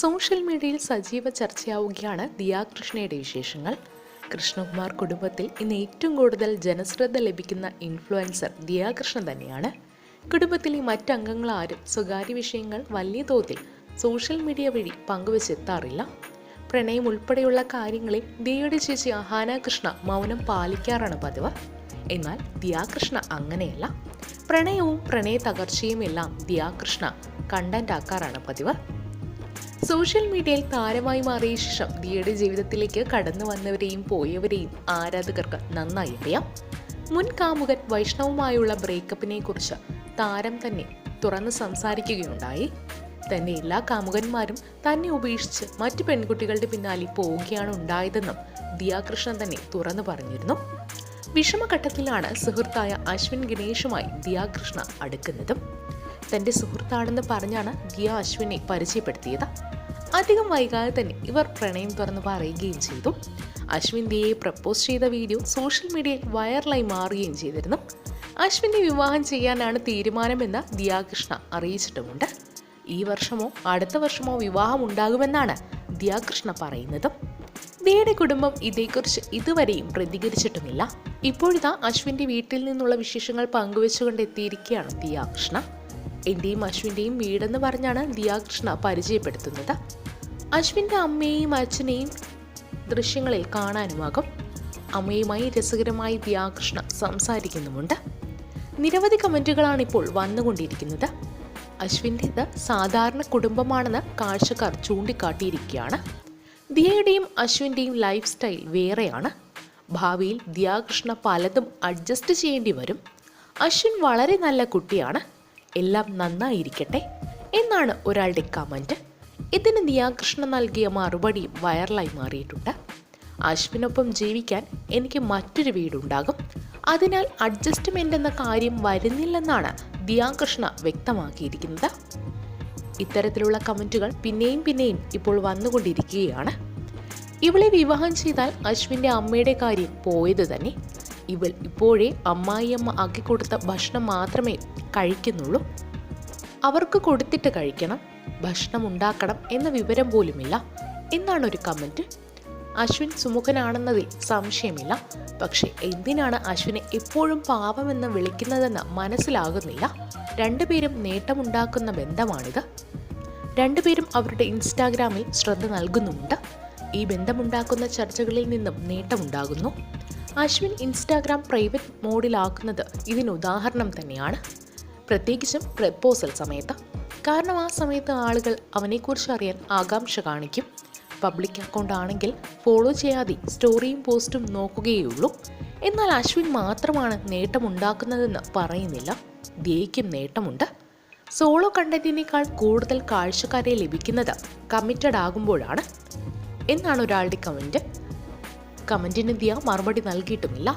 Social മീഡിയയിൽ സജീവ ചർച്ചയാവുകയാണ് ദിയാ കൃഷ്ണയുടെ വിശേഷങ്ങൾ. കൃഷ്ണകുമാർ കുടുംബത്തിൽ ഇന്ന് ഏറ്റവും കൂടുതൽ ജനശ്രദ്ധ ലഭിക്കുന്ന ഇൻഫ്ലുവൻസർ ദിയാ കൃഷ്ണ തന്നെയാണ്. കുടുംബത്തിലെ മറ്റംഗങ്ങൾ ആരും സ്വകാര്യ വിഷയങ്ങൾ വലിയ തോതിൽ സോഷ്യൽ മീഡിയ വഴി പങ്കുവച്ചെത്താറില്ല. പ്രണയം ഉൾപ്പെടെയുള്ള കാര്യങ്ങളിൽ ദിയയുടെ ചേച്ചി അഹാന കൃഷ്ണ മൗനം പാലിക്കാറാണ് പതിവ്. എന്നാൽ ദിയാകൃഷ്ണ അങ്ങനെയല്ല. പ്രണയവും പ്രണയ തകർച്ചയുമെല്ലാം ദിയാകൃഷ്ണ കണ്ടന്റ് ആക്കാറാണ് പതിവ്. സോഷ്യൽ മീഡിയയിൽ താരമായി മാറിയ ശേഷം ദിയയുടെ ജീവിതത്തിലേക്ക് കടന്നു വന്നവരെയും പോയവരെയും ആരാധകർക്ക് നന്നായി അറിയാം. മുൻ കാമുകൻ വൈഷ്ണവുമായുള്ള ബ്രേക്കപ്പിനെ കുറിച്ച് താരം തന്നെ തുറന്ന് സംസാരിക്കുകയുണ്ടായി. തന്റെ എല്ലാ കാമുകന്മാരും തന്നെ ഉപേക്ഷിച്ച് മറ്റു പെൺകുട്ടികളുടെ പിന്നാലെ പോവുകയാണ് ഉണ്ടായതെന്നും ദിയാകൃഷ്ണൻ തന്നെ തുറന്നു പറഞ്ഞിരുന്നു. വിഷമഘട്ടത്തിലാണ് സുഹൃത്തായ അശ്വിൻ ഗണേഷുമായി ദിയാകൃഷ്ണ അടുക്കുന്നതും. തന്റെ സുഹൃത്താണെന്ന് പറഞ്ഞാണ് ദിയ അശ്വിനെ പരിചയപ്പെടുത്തിയത്. അധികം വൈകാതെ തന്നെ ഇവർ പ്രണയം തുറന്ന് പറയുകയും ചെയ്തു. അശ്വിൻ ദിയയെ പ്രപ്പോസ് ചെയ്ത വീഡിയോ സോഷ്യൽ മീഡിയയിൽ വൈറലായി മാറുകയും ചെയ്തിരുന്നു. അശ്വിനെ വിവാഹം ചെയ്യാനാണ് തീരുമാനമെന്ന് ദിയാകൃഷ്ണ അറിയിച്ചിട്ടുമുണ്ട്. ഈ വർഷമോ അടുത്ത വർഷമോ വിവാഹം ഉണ്ടാകുമെന്നാണ് ദിയാകൃഷ്ണ പറയുന്നത്. ദിയയുടെ കുടുംബം ഇതേക്കുറിച്ച് ഇതുവരെയും പ്രതികരിച്ചിട്ടുമില്ല. ഇപ്പോഴിതാ അശ്വിന്റെ വീട്ടിൽ നിന്നുള്ള വിശേഷങ്ങൾ പങ്കുവെച്ചുകൊണ്ട് എത്തിയിരിക്കുകയാണ് ദിയാകൃഷ്ണ. എന്റെയും അശ്വിന്റെയും വീടെന്ന് പറഞ്ഞാണ് ദിയാകൃഷ്ണ പരിചയപ്പെടുത്തുന്നത്. അശ്വിന്റെ അമ്മയെയും അച്ഛനെയും ദൃശ്യങ്ങളിൽ കാണാനുമാകും. അമ്മയുമായി രസകരമായി വ്യാകൃഷ്ണ സംസാരിക്കുന്നുമുണ്ട്. നിരവധി കമന്റുകളാണ് ഇപ്പോൾ വന്നുകൊണ്ടിരിക്കുന്നത്. അശ്വിന്റേത് സാധാരണ കുടുംബമാണെന്ന് കാഴ്ചക്കാർ ചൂണ്ടിക്കാട്ടിയിരിക്കുകയാണ്. ദിയയുടെയും അശ്വിന്റെയും ലൈഫ് സ്റ്റൈൽ വേറെയാണ്. ഭാവിയിൽ ദിയാകൃഷ്ണ പലതും അഡ്ജസ്റ്റ് ചെയ്യേണ്ടി വരും. അശ്വിൻ വളരെ നല്ല കുട്ടിയാണ്. എല്ലാം നന്നായിരിക്കട്ടെ എന്നാണ് ഒരാളുടെ കമന്റ് ഇതിന് ദിയാകൃഷ്ണ നൽകിയ മറുപടിയും വൈറലായി മാറിയിട്ടുണ്ട്. അശ്വിനൊപ്പം ജീവിക്കാൻ എനിക്ക് മറ്റൊരു വീടുണ്ടാകും. അതിനാൽ അഡ്ജസ്റ്റ്മെന്റ് എന്ന കാര്യം വരുന്നില്ലെന്നാണ് ദിയാകൃഷ്ണ വ്യക്തമാക്കിയിരിക്കുന്നത്. ഇത്തരത്തിലുള്ള കമന്റുകൾ പിന്നെയും പിന്നെയും ഇപ്പോൾ വന്നുകൊണ്ടിരിക്കുകയാണ്. ഇവളെ വിവാഹം ചെയ്താൽ അശ്വിന്റെ അമ്മയുടെ കാര്യം പോയത് തന്നെ. ഇവൾ ഇപ്പോഴേ അമ്മായിയമ്മ ആക്കി കൊടുത്ത ഭക്ഷണം മാത്രമേ കഴിക്കുന്നുള്ളൂ. അവർക്ക് കൊടുത്തിട്ട് കഴിക്കണം. ഭക്ഷണം ഉണ്ടാക്കണം എന്ന വിവരം പോലുമില്ല. എന്നാണ് ഒരു കമന്റ് അശ്വിൻ സുമുഖനാണെന്നതിൽ സംശയമില്ല. പക്ഷേ എന്തിനാണ് അശ്വിനെ എപ്പോഴും പാപമെന്ന് വിളിക്കുന്നതെന്ന് മനസ്സിലാകുന്നില്ല. രണ്ടുപേരും നേട്ടമുണ്ടാക്കുന്ന ബന്ധമാണിത്. രണ്ടുപേരും അവരുടെ ഇൻസ്റ്റാഗ്രാമിൽ ശ്രദ്ധ നൽകുന്നുമുണ്ട്. ഈ ബന്ധമുണ്ടാക്കുന്ന ചർച്ചകളിൽ നിന്നും നേട്ടമുണ്ടാകുന്നു. അശ്വിൻ ഇൻസ്റ്റാഗ്രാം പ്രൈവറ്റ് മോഡിലാക്കുന്നത് ഇതിനുദാഹരണം തന്നെയാണ്. പ്രത്യേകിച്ചും പ്രപ്പോസൽ സമയത്ത്. കാരണം ആ സമയത്ത് ആളുകൾ അവനെക്കുറിച്ച് അറിയാൻ ആകാംക്ഷ കാണിക്കും. പബ്ലിക് അക്കൗണ്ട് ആണെങ്കിൽ ഫോളോ ചെയ്യാതെ സ്റ്റോറിയും പോസ്റ്റും നോക്കുകയുള്ളൂ എന്നാൽ അശ്വിൻ മാത്രമാണ് നേട്ടമുണ്ടാക്കുന്നതെന്ന് പറയുന്നില്ല. ദിയയ്ക്കും നേട്ടമുണ്ട്. സോളോ കണ്ടന്റിനേക്കാൾ കൂടുതൽ കാഴ്ചക്കാരെ ലഭിക്കുന്നത് കമ്മിറ്റഡ് ആകുമ്പോഴാണ്. എന്നാണ് ഒരാളുടെ കമന്റ് കമന്റിന് ദിയ മറുപടി നൽകിയിട്ടുമില്ല.